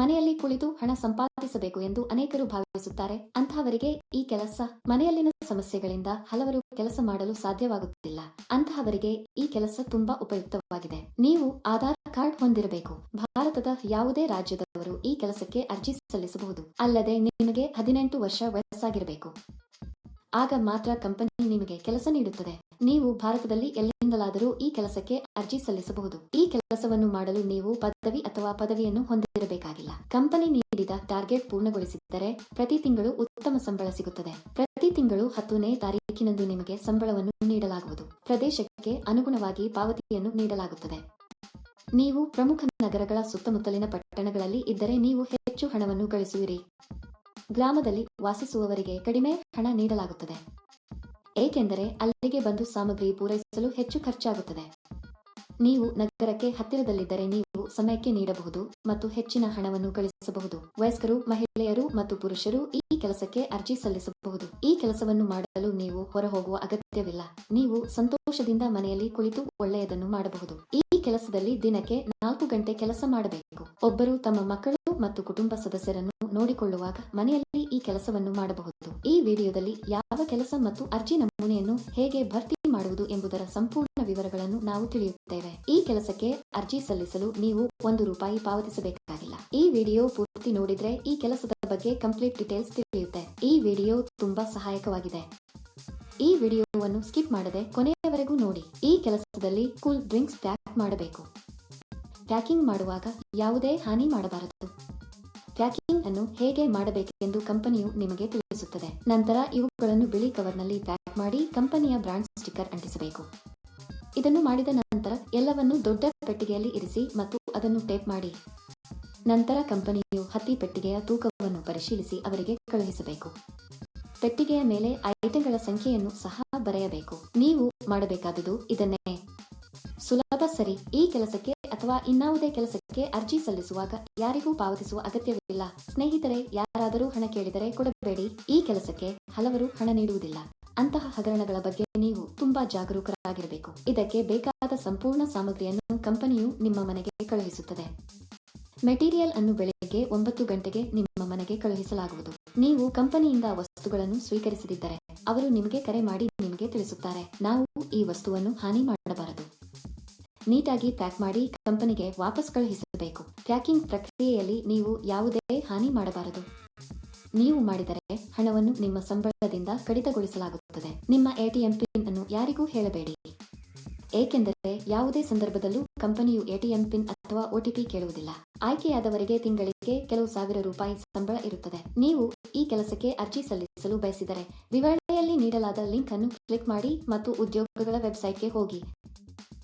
ಮನೆಯಲ್ಲಿ ಕುಳಿತು ಹಣ ಸಂಪಾದಿಸಬೇಕು ಎಂದು ಅನೇಕರು ಭಾವಿಸುತ್ತಾರೆ. ಅಂತಹವರಿಗೆ ಈ ಕೆಲಸ, ಮನೆಯಲ್ಲಿನ ಸಮಸ್ಯೆಗಳಿಂದ ಹಲವರು ಕೆಲಸ ಮಾಡಲು ಸಾಧ್ಯವಾಗುತ್ತಿಲ್ಲ. ಅಂತಹವರಿಗೆ ಈ ಕೆಲಸ ತುಂಬಾ ಉಪಯುಕ್ತವಾಗಿದೆ. ನೀವು ಆಧಾರ್ ಕಾರ್ಡ್ ಹೊಂದಿರಬೇಕು. ಭಾರತದ ಯಾವುದೇ ರಾಜ್ಯದವರು ಈ ಕೆಲಸಕ್ಕೆ ಅರ್ಜಿ ಸಲ್ಲಿಸಬಹುದು. ಅಲ್ಲದೆ ನಿಮಗೆ ಹದಿನೆಂಟು ವರ್ಷ ವಯಸ್ಸಾಗಿರಬೇಕು. ಆಗ ಮಾತ್ರ ಕಂಪನಿ ನಿಮಗೆ ಕೆಲಸ ನೀಡುತ್ತದೆ. ನೀವು ಭಾರತದಲ್ಲಿ ಎಲ್ಲಿಂದಲಾದರೂ ಈ ಕೆಲಸಕ್ಕೆ ಅರ್ಜಿ ಸಲ್ಲಿಸಬಹುದು. ಈ ಕೆಲಸವನ್ನು ಮಾಡಲು ನೀವು ಪದವಿ ಅಥವಾ ಪದವಿಯನ್ನು ಹೊಂದಿರಬೇಕಾಗಿಲ್ಲ. ಕಂಪನಿ ನೀಡಿದ ಟಾರ್ಗೆಟ್ ಪೂರ್ಣಗೊಳಿಸಿದ್ದರೆ ಪ್ರತಿ ತಿಂಗಳು ಉತ್ತಮ ಸಂಬಳ ಸಿಗುತ್ತದೆ. ಪ್ರತಿ ತಿಂಗಳು ಹತ್ತನೇ ತಾರೀಕಿನಂದು ನಿಮಗೆ ಸಂಬಳವನ್ನು ನೀಡಲಾಗುವುದು. ಪ್ರದೇಶಕ್ಕೆ ಅನುಗುಣವಾಗಿ ಪಾವತಿಯನ್ನು ನೀಡಲಾಗುತ್ತದೆ. ನೀವು ಪ್ರಮುಖ ನಗರಗಳ ಸುತ್ತಮುತ್ತಲಿನ ಪಟ್ಟಣಗಳಲ್ಲಿ ಇದ್ದರೆ ನೀವು ಹೆಚ್ಚು ಹಣವನ್ನು ಗಳಿಸುವಿರಿ. ಗ್ರಾಮದಲ್ಲಿ ವಾಸಿಸುವವರಿಗೆ ಕಡಿಮೆ ಹಣ ನೀಡಲಾಗುತ್ತದೆ. ಏಕೆಂದರೆ ಅಲ್ಲಿಗೆ ಬಂದು ಸಾಮಗ್ರಿ ಪೂರೈಸಲು ಹೆಚ್ಚು ಖರ್ಚಾಗುತ್ತದೆ. ನೀವು ನಗರಕ್ಕೆ ಹತ್ತಿರದಲ್ಲಿದ್ದರೆ ನೀವು ಸಮಯಕ್ಕೆ ನೀಡಬಹುದು ಮತ್ತು ಹೆಚ್ಚಿನ ಹಣವನ್ನು ಗಳಿಸಬಹುದು. ವಯಸ್ಕರು, ಮಹಿಳೆಯರು ಮತ್ತು ಪುರುಷರು ಈ ಕೆಲಸಕ್ಕೆ ಅರ್ಜಿ ಸಲ್ಲಿಸಬಹುದು. ಈ ಕೆಲಸವನ್ನು ಮಾಡಲು ನೀವು ಹೊರಹೋಗುವ ಅಗತ್ಯವಿಲ್ಲ. ನೀವು ಸಂತೋಷದಿಂದ ಮನೆಯಲ್ಲಿ ಕುಳಿತು ಒಳ್ಳೆಯದನ್ನು ಮಾಡಬಹುದು. ಈ ಕೆಲಸದಲ್ಲಿ ದಿನಕ್ಕೆ ನಾಲ್ಕು ಗಂಟೆ ಕೆಲಸ ಮಾಡಬೇಕು. ಒಬ್ಬರು ತಮ್ಮ ಮಕ್ಕಳು ಮತ್ತು ಕುಟುಂಬ ಸದಸ್ಯರನ್ನು ನೋಡಿಕೊಳ್ಳುವಾಗ ಮನೆಯಲ್ಲಿ ಈ ಕೆಲಸವನ್ನು ಮಾಡಬಹುದು. ಈ ವಿಡಿಯೋದಲ್ಲಿ ಯಾವ ಕೆಲಸ ಮತ್ತು ಅರ್ಜಿ ನಮೂನೆಯನ್ನು ಹೇಗೆ ಭರ್ತಿ ಮಾಡುವುದು ಎಂಬುದರ ಸಂಪೂರ್ಣ ವಿವರಗಳನ್ನು ನಾವು ತಿಳಿಯುತ್ತೇವೆ. ಈ ಕೆಲಸಕ್ಕೆ ಅರ್ಜಿ ಸಲ್ಲಿಸಲು ನೀವು ಒಂದು ರೂಪಾಯಿ ಪಾವತಿಸಬೇಕಾಗಿಲ್ಲ. ಈ ವಿಡಿಯೋ ಪೂರ್ತಿ ನೋಡಿದ್ರೆ ಈ ಕೆಲಸದ ಬಗ್ಗೆ ಕಂಪ್ಲೀಟ್ ಡೀಟೇಲ್ಸ್ ತಿಳಿಯುತ್ತೆ. ಈ ವಿಡಿಯೋ ತುಂಬಾ ಸಹಾಯಕವಾಗಿದೆ. ಈ ವಿಡಿಯೋವನ್ನು ಸ್ಕಿಪ್ ಮಾಡದೆ ಕೊನೆಯವರೆಗೂ ನೋಡಿ. ಈ ಕೆಲಸದಲ್ಲಿ ಕೂಲ್ ಡ್ರಿಂಕ್ಸ್ ಪ್ಯಾಕ್ ಮಾಡಬೇಕು. ಪ್ಯಾಕಿಂಗ್ ಮಾಡುವಾಗ ಯಾವುದೇ ಹಾನಿ ಮಾಡಬಾರದು. ಪ್ಯಾಕಿಂಗ್ ಅನ್ನು ಹೇಗೆ ಮಾಡಬೇಕೆಂದು ಕಂಪನಿಯು ನಿಮಗೆ ತಿಳಿಸುತ್ತದೆ. ನಂತರ ಇವುಗಳನ್ನು ಬಿಳಿ ಕವರ್ನಲ್ಲಿ ಪ್ಯಾಕ್ ಮಾಡಿ ಕಂಪನಿಯ ಬ್ರಾಂಡ್ ಸ್ಟಿಕ್ಕರ್ ಅಂಟಿಸಬೇಕು. ಇದನ್ನು ಮಾಡಿದ ನಂತರ ಎಲ್ಲವನ್ನು ದೊಡ್ಡ ಪೆಟ್ಟಿಗೆಯಲ್ಲಿ ಇರಿಸಿ ಮತ್ತು ಅದನ್ನು ಟೇಪ್ ಮಾಡಿ. ನಂತರ ಕಂಪನಿಯು ಹತ್ತಿ ಪೆಟ್ಟಿಗೆಯ ತೂಕವನ್ನು ಪರಿಶೀಲಿಸಿ ಅವರಿಗೆ ಕಳುಹಿಸಬೇಕು. ಪೆಟ್ಟಿಗೆಯ ಮೇಲೆ ಐಟಂಗಳ ಸಂಖ್ಯೆಯನ್ನು ಸಹ ಬರೆಯಬೇಕು. ನೀವು ಮಾಡಬೇಕಾದುದು ಇದನ್ನೇ. ಸುಲಭ ಸರಿ. ಈ ಕೆಲಸಕ್ಕೆ ಅಥವಾ ಇನ್ನಾವುದೇ ಕೆಲಸಕ್ಕೆ ಅರ್ಜಿ ಸಲ್ಲಿಸುವಾಗ ಯಾರಿಗೂ ಪಾವತಿಸುವ ಅಗತ್ಯವಿಲ್ಲ. ಸ್ನೇಹಿತರೆ, ಯಾರಾದರೂ ಹಣ ಕೇಳಿದರೆ ಕೊಡಬೇಡಿ. ಈ ಕೆಲಸಕ್ಕೆ ಹಲವರು ಹಣ ನೀಡುವುದಿಲ್ಲ. ಅಂತಹ ಹಗರಣಗಳ ಬಗ್ಗೆ ನೀವು ತುಂಬಾ ಜಾಗರೂಕರಾಗಿರಬೇಕು. ಇದಕ್ಕೆ ಬೇಕಾದ ಸಂಪೂರ್ಣ ಸಾಮಗ್ರಿಯನ್ನು ಕಂಪನಿಯು ನಿಮ್ಮ ಮನೆಗೆ ಕಳುಹಿಸುತ್ತದೆ. ಮೆಟೀರಿಯಲ್ ಅನ್ನು ಬೆಳಗ್ಗೆ ಒಂಬತ್ತು ಗಂಟೆಗೆ ನಿಮ್ಮ ಮನೆಗೆ ಕಳುಹಿಸಲಾಗುವುದು. ನೀವು ಕಂಪನಿಯಿಂದ ವಸ್ತುಗಳನ್ನು ಸ್ವೀಕರಿಸದಿದ್ದರೆ, ಅವರು ನಿಮಗೆ ಕರೆ ಮಾಡಿ ನಿಮಗೆ ತಿಳಿಸುತ್ತಾರೆ. ನಾವು ಈ ವಸ್ತುವನ್ನು ಹಾನಿ ಮಾಡಬಾರದು. ನೀಟಾಗಿ ಪ್ಯಾಕ್ ಮಾಡಿ ಕಂಪನಿಗೆ ವಾಪಸ್ ಕಳುಹಿಸಬೇಕು. ಪ್ಯಾಕಿಂಗ್ ಪ್ರಕ್ರಿಯೆಯಲ್ಲಿ ನೀವು ಯಾವುದೇ ಹಾನಿ ಮಾಡಬಾರದು. ನೀವು ಮಾಡಿದರೆ ಹಣವನ್ನು ನಿಮ್ಮ ಸಂಬಳದಿಂದ ಕಡಿತಗೊಳಿಸಲಾಗುತ್ತದೆ. ನಿಮ್ಮ ಎಟಿಎಂ ಪಿನ್ ಅನ್ನು ಯಾರಿಗೂ ಹೇಳಬೇಡಿ. ಏಕೆಂದರೆ ಯಾವುದೇ ಸಂದರ್ಭದಲ್ಲೂ ಕಂಪನಿಯು ಎಟಿಎಂ ಪಿನ್ ಅಥವಾ ಒಟಿಪಿ ಕೇಳುವುದಿಲ್ಲ. ಆಯ್ಕೆಯಾದವರಿಗೆ ತಿಂಗಳಿಗೆ ಕೆಲವು ಸಾವಿರ ರೂಪಾಯಿ ಸಂಬಳ ಇರುತ್ತದೆ. ನೀವು ಈ ಕೆಲಸಕ್ಕೆ ಅರ್ಜಿ ಸಲ್ಲಿಸಲು ಬಯಸಿದರೆ ವಿವರಣೆಯಲ್ಲಿ ನೀಡಲಾದ ಲಿಂಕ್ ಅನ್ನು ಕ್ಲಿಕ್ ಮಾಡಿ ಮತ್ತು ಉದ್ಯೋಗಗಳ ವೆಬ್ಸೈಟ್ಗೆ ಹೋಗಿ.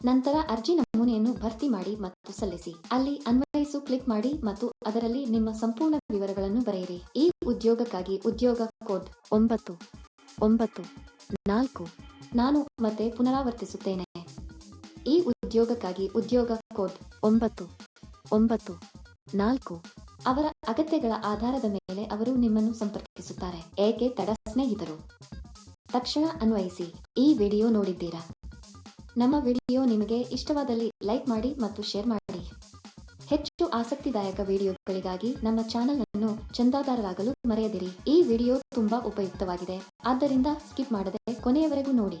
ನಂತರ ಅರ್ಜಿ ನಮೂನೆಯನ್ನು ಭರ್ತಿ ಮಾಡಿ ಮತ್ತು ಸಲ್ಲಿಸಿ. ಅಲ್ಲಿ ಅನ್ವಯಿಸು ಕ್ಲಿಕ್ ಮಾಡಿ ಮತ್ತು ಅದರಲ್ಲಿ ನಿಮ್ಮ ಸಂಪೂರ್ಣ ವಿವರಗಳನ್ನು ಬರೆಯಿರಿ. ಈ ಉದ್ಯೋಗಕ್ಕಾಗಿ ಉದ್ಯೋಗ ಕೋಡ್ ಒಂಬತ್ತು ಒಂಬತ್ತು, ನಾಲ್ಕು, ನಾನು ಮತ್ತೆ ಪುನರಾವರ್ತಿಸುತ್ತೇನೆ. ಈ ಉದ್ಯೋಗಕ್ಕಾಗಿ ಉದ್ಯೋಗ ಕೋಡ್ ಒಂಬತ್ತು ಒಂಬತ್ತು, ನಾಲ್ಕು, ಅವರ ಅಗತ್ಯಗಳ ಆಧಾರದ ಮೇಲೆ ಅವರು ನಿಮ್ಮನ್ನು ಸಂಪರ್ಕಿಸುತ್ತಾರೆ. ಏಕೆ ತಡ ಸ್ನೇಹಿತರು? ತಕ್ಷಣ ಅನ್ವಯಿಸಿ. ಈ ವಿಡಿಯೋ ನೋಡಿದ್ದೀರಾ? ನಮ್ಮ ವಿಡಿಯೋ ನಿಮಗೆ ಇಷ್ಟವಾದಲ್ಲಿ ಲೈಕ್ ಮಾಡಿ ಮತ್ತು ಶೇರ್ ಮಾಡಿ. ಹೆಚ್ಚು ಆಸಕ್ತಿದಾಯಕ ವಿಡಿಯೋಗಳಿಗಾಗಿ ನಮ್ಮ ಚಾನೆಲ್ ಅನ್ನು ಚಂದಾದಾರರಾಗಲು ಮರೆಯದಿರಿ. ಈ ವಿಡಿಯೋ ತುಂಬಾ ಉಪಯುಕ್ತವಾಗಿದೆ. ಆದ್ದರಿಂದ ಸ್ಕಿಪ್ ಮಾಡದೆ ಕೊನೆಯವರೆಗೂ ನೋಡಿ.